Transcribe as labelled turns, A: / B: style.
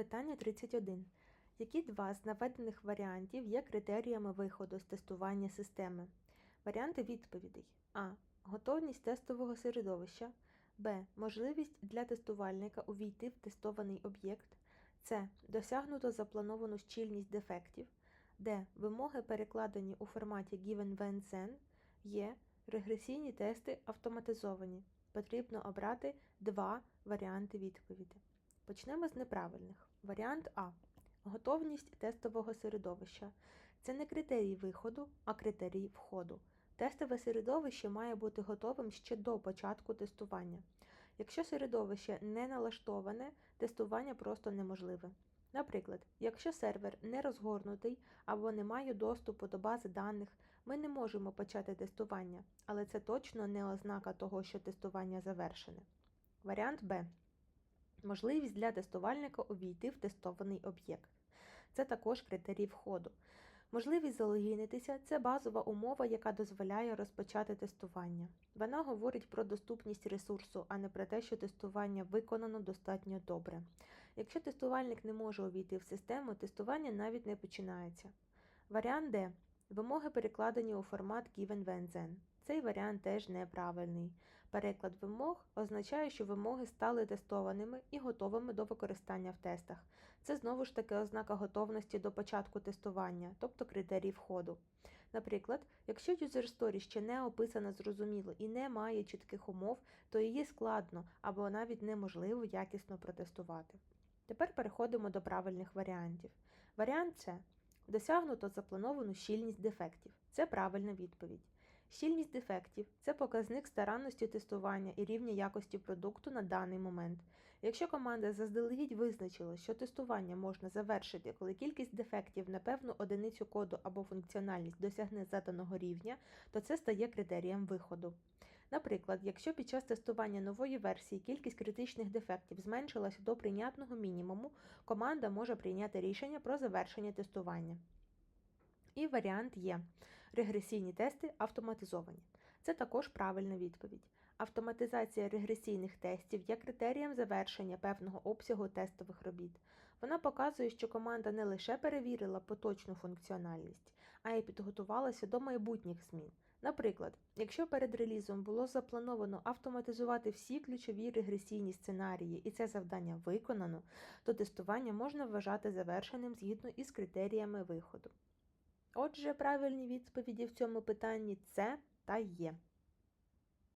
A: Питання 31. Які два з наведених варіантів є критеріями виходу з тестування системи? Варіанти відповідей: А. Готовність тестового середовища. Б. Можливість для тестувальника увійти в тестований об'єкт. С. Досягнуто заплановану щільність дефектів. Д. Вимоги перекладені у форматі given when then. Є. Регресійні тести автоматизовані. Потрібно обрати два варіанти відповіді. Почнемо з неправильних. Варіант А. Готовність тестового середовища. Це не критерій виходу, а критерій входу. Тестове середовище має бути готовим ще до початку тестування. Якщо середовище не налаштоване, тестування просто неможливе. Наприклад, якщо сервер не розгорнутий або не має доступу до бази даних, ми не можемо почати тестування, але це точно не ознака того, що тестування завершене. Варіант Б. Можливість для тестувальника увійти в тестований об'єкт. Це також критерій входу. Можливість залогінитися це базова умова, яка дозволяє розпочати тестування. Вона говорить про доступність ресурсу, а не про те, що тестування виконано достатньо добре. Якщо тестувальник не може увійти в систему, тестування навіть не починається. Варіант Д. Вимоги перекладені у формат given when then. Цей варіант теж неправильний. Переклад вимог означає, що вимоги стали тестованими і готовими до використання в тестах. Це знову ж таки ознака готовності до початку тестування, тобто критерій входу. Наприклад, якщо user story ще не описана зрозуміло і не має чітких умов, то її складно або навіть неможливо якісно протестувати. Тепер переходимо до правильних варіантів. Варіант С. Досягнуто заплановану щільність дефектів. Це правильна відповідь. Щільність дефектів це показник старанності тестування і рівня якості продукту на даний момент. Якщо команда заздалегідь визначила, що тестування можна завершити, коли кількість дефектів на певну одиницю коду або функціональність досягне заданого рівня, то це стає критерієм виходу. Наприклад, якщо під час тестування нової версії кількість критичних дефектів зменшилася до прийнятного мінімуму, команда може прийняти рішення про завершення тестування. І варіант є. Регресійні тести автоматизовані. Це також правильна відповідь. Автоматизація регресійних тестів є критерієм завершення певного обсягу тестових робіт. Вона показує, що команда не лише перевірила поточну функціональність, а й підготувалася до майбутніх змін. Наприклад, якщо перед релізом було заплановано автоматизувати всі ключові регресійні сценарії і це завдання виконано, то тестування можна вважати завершеним згідно із критеріями виходу. Отже, правильні відповіді в цьому питанні це та є.